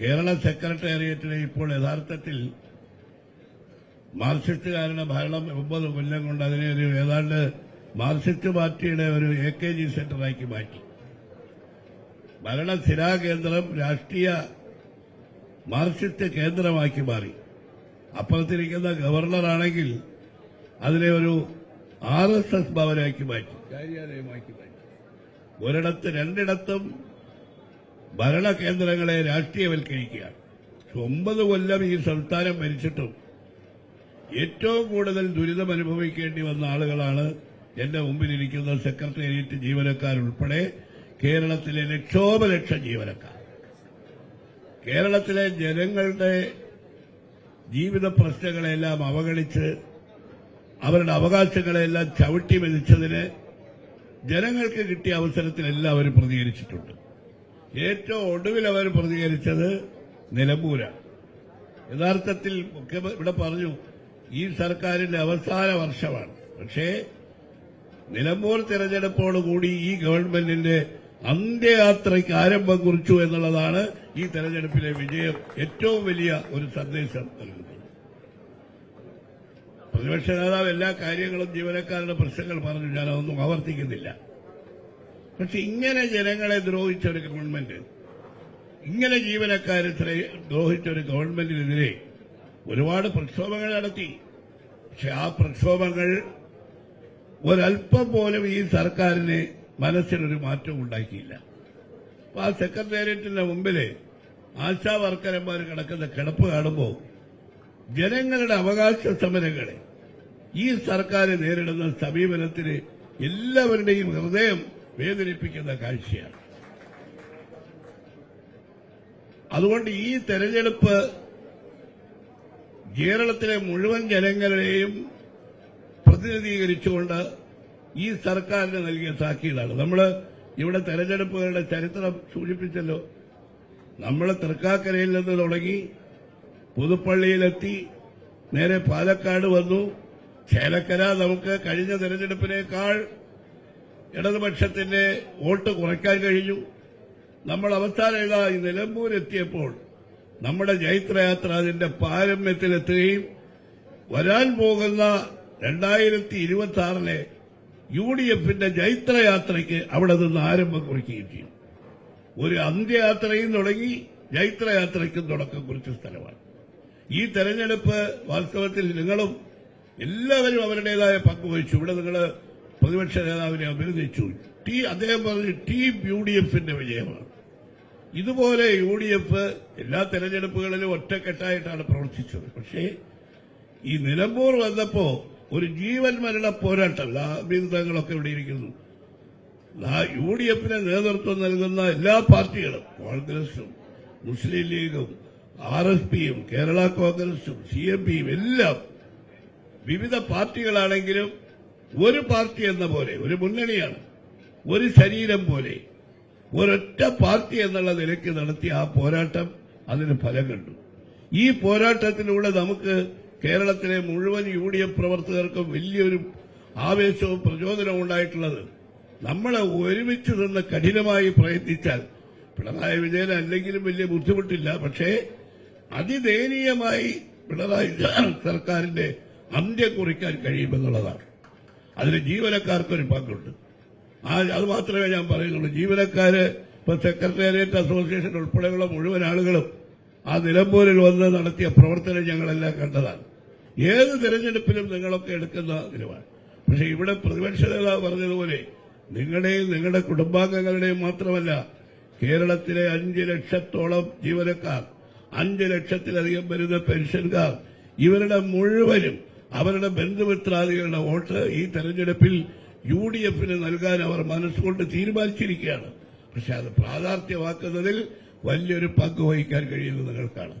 കേരള സെക്രട്ടേറിയറ്റിലെ ഇപ്പോൾ യഥാർത്ഥത്തിൽ മാർക്സിസ്റ്റുകാരുടെ ഭരണം ഒമ്പത് കൊല്ലം കൊണ്ട് അതിനെ ഒരു ഏതാണ്ട് മാർക്സിസ്റ്റ് പാർട്ടിയുടെ ഒരു എ കെ ജി സെന്ററാക്കി മാറ്റി. ഭരണസ്ഥിരാ കേന്ദ്രം രാഷ്ട്രീയ മാർക്സിസ്റ്റ് കേന്ദ്രമാക്കി മാറി. അപ്പുറത്തിരിക്കുന്ന ഗവർണറാണെങ്കിൽ അതിനെ ഒരു ആർ എസ് എസ് ഭവനാക്കി മാറ്റി. കാര്യാലയമാക്കി മാറ്റി. ഒരിടത്ത് രണ്ടിടത്തും ഭരണകേന്ദ്രങ്ങളെ രാഷ്ട്രീയവൽക്കരിക്കുക. ഒമ്പത് കൊല്ലം ഈ സംസ്ഥാനം ഭരിച്ചിട്ടും ഏറ്റവും കൂടുതൽ ദുരിതം അനുഭവിക്കേണ്ടി വന്ന ആളുകളാണ് എന്റെ മുമ്പിലിരിക്കുന്ന സെക്രട്ടേറിയറ്റ് ജീവനക്കാരുൾപ്പെടെ കേരളത്തിലെ ലക്ഷോപലക്ഷം ജീവനക്കാർ. കേരളത്തിലെ ജനങ്ങളുടെ ജീവിത പ്രശ്നങ്ങളെല്ലാം അവഗണിച്ച് അവരുടെ അവകാശങ്ങളെല്ലാം ചവിട്ടി മെതിച്ചതിന് ജനങ്ങൾക്ക് കിട്ടിയ അവസരത്തിൽ എല്ലാവരും പ്രതികരിച്ചിട്ടുണ്ട്. ഏറ്റവും ഒടുവിൽ അവർ പ്രതികരിച്ചത് നിലമ്പൂര. യഥാർത്ഥത്തിൽ ഇവിടെ പറഞ്ഞു ഈ സർക്കാരിന്റെ അവസാന വർഷമാണ്. പക്ഷേ നിലമ്പൂർ തെരഞ്ഞെടുപ്പോടുകൂടി ഈ ഗവൺമെന്റിന്റെ അന്ത്യയാത്രയ്ക്ക് ആരംഭം കുറിച്ചു എന്നുള്ളതാണ് ഈ തെരഞ്ഞെടുപ്പിലെ വിജയം ഏറ്റവും വലിയ ഒരു സന്ദേശം നൽകുന്നത്. പ്രതിപക്ഷ നേതാവ് എല്ലാ കാര്യങ്ങളും ജീവനക്കാരുടെ പ്രശ്നങ്ങൾ പറഞ്ഞു. ഞാൻ അതൊന്നും ആവർത്തിക്കുന്നില്ല. പക്ഷെ ഇങ്ങനെ ജനങ്ങളെ ദ്രോഹിച്ച ഒരു ഗവൺമെന്റ് ഇങ്ങനെ ജീവനക്കാരെ ദ്രോഹിച്ച ഒരു ഗവൺമെന്റിനെതിരെ ഒരുപാട് പ്രക്ഷോഭങ്ങൾ നടത്തി. പക്ഷെ ആ പ്രക്ഷോഭങ്ങൾ ഒരല്പം പോലും ഈ സർക്കാരിന് മനസ്സിനൊരു മാറ്റം ഉണ്ടാക്കിയില്ല. അപ്പൊ ആ സെക്രട്ടേറിയറ്റിന്റെ മുമ്പിൽ ആശാ വർക്കരന്മാർ കിടക്കുന്ന കിടപ്പ് കാണുമ്പോൾ ജനങ്ങളുടെ അവകാശ സമരങ്ങളെ ഈ സർക്കാർ നേരിടുന്ന സമീപനത്തിന് എല്ലാവരുടെയും ഹൃദയം വേദനിപ്പിക്കുന്ന കാഴ്ചയാണ്. അതുകൊണ്ട് ഈ തെരഞ്ഞെടുപ്പ് കേരളത്തിലെ മുഴുവൻ ജനങ്ങളെയും പ്രതിനിധീകരിച്ചുകൊണ്ട് ഈ സർക്കാരിന് നൽകിയ താക്കീതാണ് നമ്മൾ ഇവിടെ തെരഞ്ഞെടുപ്പുകളുടെ ചരിത്രം സൂചിപ്പിച്ചല്ലോ. നമ്മൾ തൃക്കാക്കരയിൽ നിന്ന് തുടങ്ങി പുതുപ്പള്ളിയിലെത്തി നേരെ പാലക്കാട് വന്നു. ചേലക്കര നമുക്ക് കഴിഞ്ഞ തെരഞ്ഞെടുപ്പിനേക്കാൾ ഇടതുപക്ഷത്തിന്റെ വോട്ട് കുറയ്ക്കാൻ കഴിഞ്ഞു. നമ്മൾ അവസാനം ഇതാ ഈ നിലമ്പൂരെത്തിയപ്പോൾ നമ്മുടെ ജൈത്രയാത്ര അതിന്റെ പാരമ്യത്തിലെത്തുകയും വരാൻ പോകുന്ന രണ്ടായിരത്തി ഇരുപത്തി ആറിലെ യു ഡി എഫിന്റെ ജൈത്രയാത്രയ്ക്ക് അവിടെ നിന്ന് ആരംഭം കുറിക്കുകയും ചെയ്യും ഒരു അന്ത്യയാത്രയും തുടങ്ങി ജൈത്രയാത്രയ്ക്കും തുടക്കം കുറിച്ച സ്ഥലമാണ്. ഈ തെരഞ്ഞെടുപ്പ് വാസ്തവത്തിൽ നിങ്ങളും എല്ലാവരും അവരുടേതായ പങ്കുവഹിച്ചു ഇവിടെ നിങ്ങൾ പ്രതിപക്ഷ നേതാവിനെ അഭിനന്ദിച്ചു. ടി അദ്ദേഹം പറഞ്ഞു ടീം യു ഡി എഫിന്റെ വിജയമാണ്. ഇതുപോലെ യു ഡി എഫ് എല്ലാ തെരഞ്ഞെടുപ്പുകളിലും ഒറ്റക്കെട്ടായിട്ടാണ് പ്രവർത്തിച്ചത്. പക്ഷേ ഈ നിലമ്പൂർ വന്നപ്പോ ഒരു ജീവൻ മരണ പോരാട്ടം ലാഭീതങ്ങളൊക്കെ ഇവിടെ ഇരിക്കുന്നു. യു ഡി എഫിന് നേതൃത്വം നൽകുന്ന എല്ലാ പാർട്ടികളും കോൺഗ്രസും മുസ്ലിം ലീഗും ആർ എസ് പിയും കേരള കോൺഗ്രസും സി എം പിയും എല്ലാം വിവിധ പാർട്ടികളാണെങ്കിലും ഒരു പാർട്ടി എന്ന പോലെ ഒരു മുന്നണിയാണ് ഒരു ശരീരം പോലെ ഒരൊറ്റ പാർട്ടി എന്നുള്ള നിലയ്ക്ക് നടത്തിയ ആ പോരാട്ടം അതിന് ഫലം കണ്ടു. ഈ പോരാട്ടത്തിലൂടെ നമുക്ക് കേരളത്തിലെ മുഴുവൻ യു ഡി എഫ് പ്രവർത്തകർക്കും വലിയൊരു ആവേശവും പ്രചോദനവും ഉണ്ടായിട്ടുള്ളത്. നമ്മൾ ഒരുമിച്ച് നിന്ന് കഠിനമായി പ്രയത്നിച്ചാൽ പിണറായി വിജയൻ അല്ലെങ്കിലും വലിയ ബുദ്ധിമുട്ടില്ല പക്ഷേ അതിദയനീയമായി പിണറായി സർക്കാരിന്റെ അന്ത്യം കുറിക്കാൻ കഴിയുമെന്നുള്ളതാണ്. അതിന് ജീവനക്കാർക്കൊരു പങ്കുണ്ട്. ആ അത് മാത്രമേ ഞാൻ പറയുന്നുള്ളൂ. ജീവനക്കാര് ഇപ്പൊ സെക്രട്ടേറിയറ്റ് അസോസിയേഷൻ ഉൾപ്പെടെയുള്ള മുഴുവൻ ആളുകളും ആ നിലമ്പൂരിൽ വന്ന് നടത്തിയ പ്രവർത്തനം ഞങ്ങളെല്ലാം കണ്ടതാണ്. ഏത് തെരഞ്ഞെടുപ്പിലും നിങ്ങളൊക്കെ എടുക്കുന്ന നിലപാട് പക്ഷെ ഇവിടെ പ്രതിപക്ഷ നേതാവ് പറഞ്ഞതുപോലെ നിങ്ങളുടെയും നിങ്ങളുടെ കുടുംബാംഗങ്ങളുടെയും മാത്രമല്ല കേരളത്തിലെ അഞ്ച് ലക്ഷത്തോളം ജീവനക്കാർ അഞ്ച് ലക്ഷത്തിലധികം വരുന്ന പെൻഷൻകാർ ഇവരുടെ മുഴുവനും അവരുടെ ബന്ധുമിത്രാദികളുടെ വോട്ട് ഈ തെരഞ്ഞെടുപ്പിൽ യു ഡി എഫിന് നൽകാൻ അവർ മനസ്സുകൊണ്ട് തീരുമാനിച്ചിരിക്കുകയാണ്. പക്ഷെ അത് പ്രാധാർത്ഥ്യമാക്കുന്നതിൽ വലിയൊരു പങ്ക് വഹിക്കാൻ കഴിയുന്നത് നിങ്ങൾക്കാണ്.